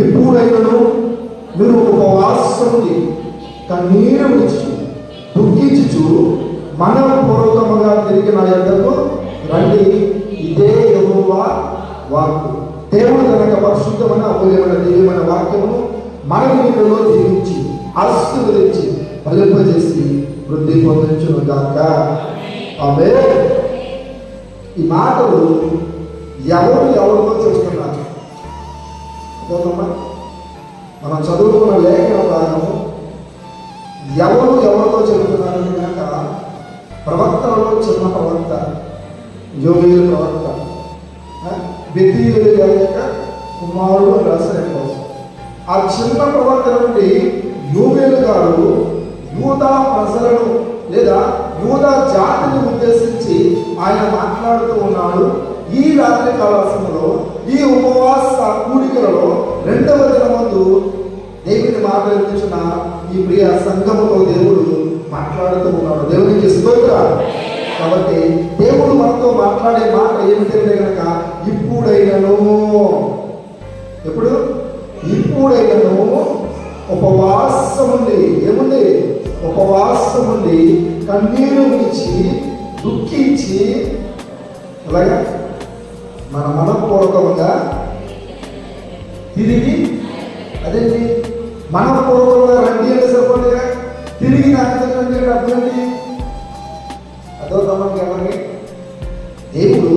ఎప్పుడైనను మీరు ఉపవాసముని కన్నీరు విడిచి దుఃఖించుచు మనపూర్వకముగా తిరిగి నా యొద్దకు రండి ఇదే యెహోవా వాక్కు. దేవుడు కనుక పరిశుద్ధమైన అమూల్యమైన దివ్యమైన వాక్యమును మన వీటిలో దీవించి ఆశీర్వదించి ఫలింపజేసి వృద్ధి పొందించును గాక. ఆమె ఈ మాటలు ఎవరు ఎవరితో యోగులు ప్రవక్త. బెతీయుల యొక్క కుమారుడు రాసిన కోసం ఆ చిన్న ప్రవర్తన నుండి యోగులు గారు యూదా ప్రజలను లేదా యూదా జాతిని ఉద్దేశించి ఆయన మాట్లాడుతూ ఉన్నాడు. ఈ రాత్రి కాల ఈ ఉపవాస కూడికలలో రెండవ దినమందు దేవుని మాట్లాడుతున్న ఈ ప్రియ సంఘముతో దేవుడు మాట్లాడుతూ ఉన్నాడు. దేవునికి స్తోత్ర కాబట్టి దేవుడు మనతో మాట్లాడే మాట ఏమిటంటే కనుక ఇప్పుడైనను. ఎప్పుడు? ఇప్పుడైనను. ఉపవాసం ఉండి ఏముంది? ఉపవాసం ఉండి కన్నీరు ఇచ్చి దుఃఖించి అలాగా మన మనపూర్వకంగా తిరిగి అదేంటి? మనపూర్వకంగా రండి అంటే సరిపోతుందిగా? తిరిగి నాకు రండి అంటే అర్థం ఏంటి అదో దేవుడు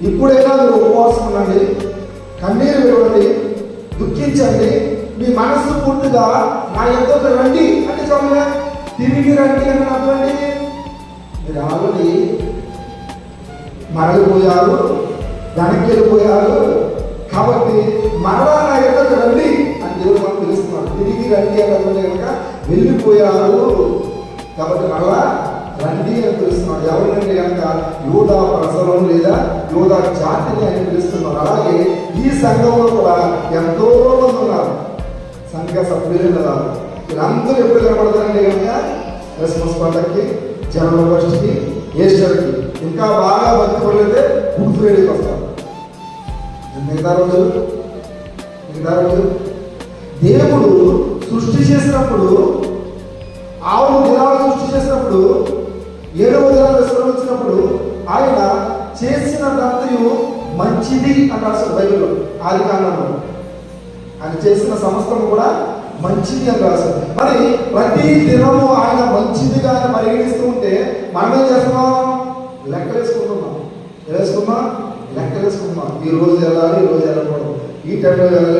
ఇప్పుడైనా మీరు ఉపవాసం ఉండండి కన్నీరు విడవండి దుఃఖించండి మీ మనస్సు పూర్తిగా నా ఎంతో రండి అంటే చాలుగా తిరిగి రండి అని అర్థం మీరు ఆల్రెడీ మరలిపోయారు వెనక్కి వెళ్ళిపోయారు కాబట్టి మరలా నా ఎంతో రండి అని దేవుడు మనం తెలుస్తున్నాడు తిరిగి రండి అని కనుక వెళ్ళిపోయారు. కాబట్టి మరలా రండి అని పిలుస్తున్నాడు. ఎవరినంటే కనుక యోధా ప్రజలను లేదా యోధా జాతిని అని పిలుస్తున్నారు? అలాగే ఈ సంఘంలో కూడా ఎంతో మంది ఉన్నారు. సంఘ సభ్యులు కదా వీళ్ళందరూ ఎప్పుడు కనబడతారండి కనుక క్రిస్మస్ పండగకి జనవరి ఫస్ట్కి ఈస్టర్కి. ఇంకా బాగా భక్తి పడితే గుడ్ ఫ్రైడేకి వస్తారు మిగతా రోజులు మిగతా రోజులు దేవుడు సృష్టి చేసినప్పుడు ఆవు దినాలు సృష్టి చేసినప్పుడు ఏడవ దినాలు విశ్రమించినప్పుడు ఆయన చేసిన దంతయు మంచిది అని రాశారు బైబిల్లో ఆది కాలంలో ఆయన చేసిన సమస్తం కూడా మంచిది అని రాశారు మరి ప్రతి దినము ఆయన మంచిదిగా ఆయన పరిగణిస్తూ ఉంటే మనం ఏం చేస్తున్నాం లెక్క వేసుకుంటున్నాం? వేసుకున్నాం లెక్క వేసుకుంటున్నాం ఈ రోజు వెళ్ళాలి ఈ రోజు వెళ్ళకూడదు. ఈ టైంలో వెళ్ళాలి.